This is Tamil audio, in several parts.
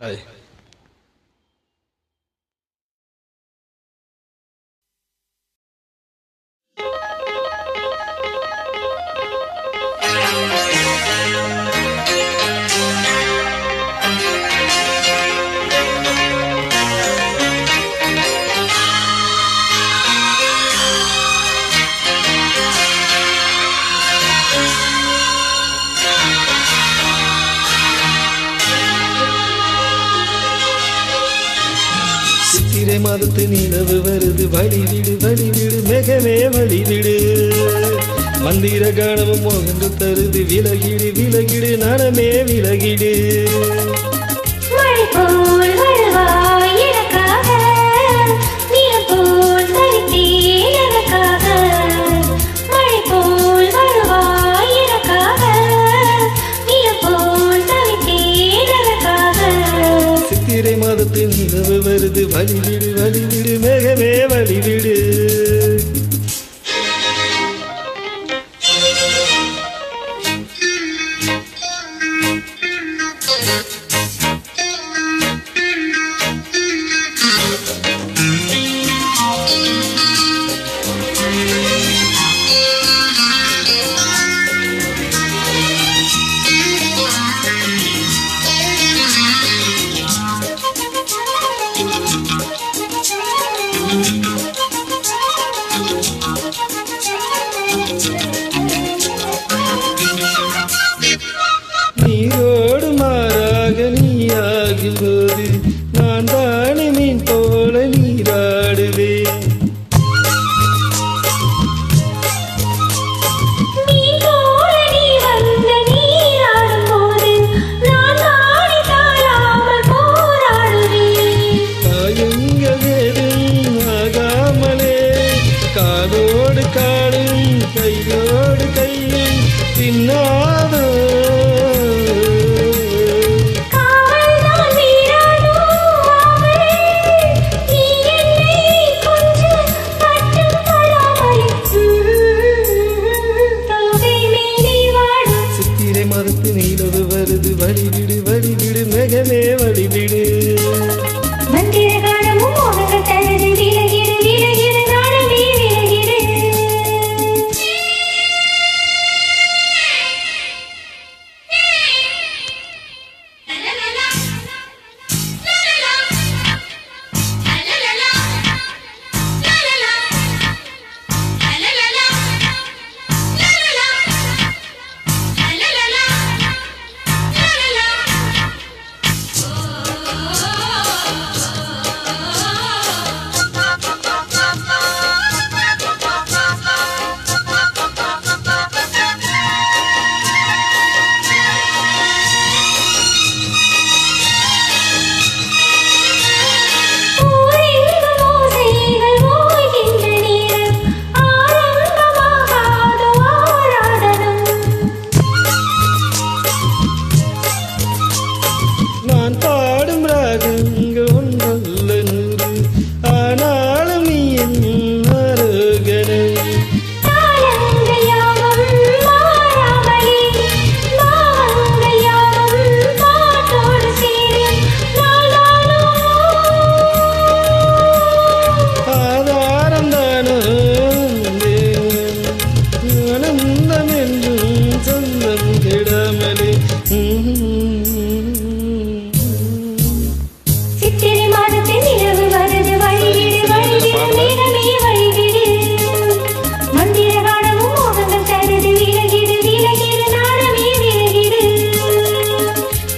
Hey. குதிரை மதத்து நிலவு வருது. வழிவிடு வழிவிடு மிகவே வழிவிடு. மந்திர காணமும் மோகன்று தருது. விலகிடு விலகிடு நனமே விலகிடு. போல் சிறை மதத்தில் நிலவு வருது. வழிவிடு வழிவிடு மேகமே வழிவிடு.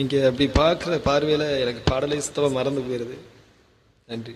இங்கே அப்படி பார்க்குற பார்வையில் எனக்கு பாடலை சுத்தமாக மறந்து போயிடுது நன்றி.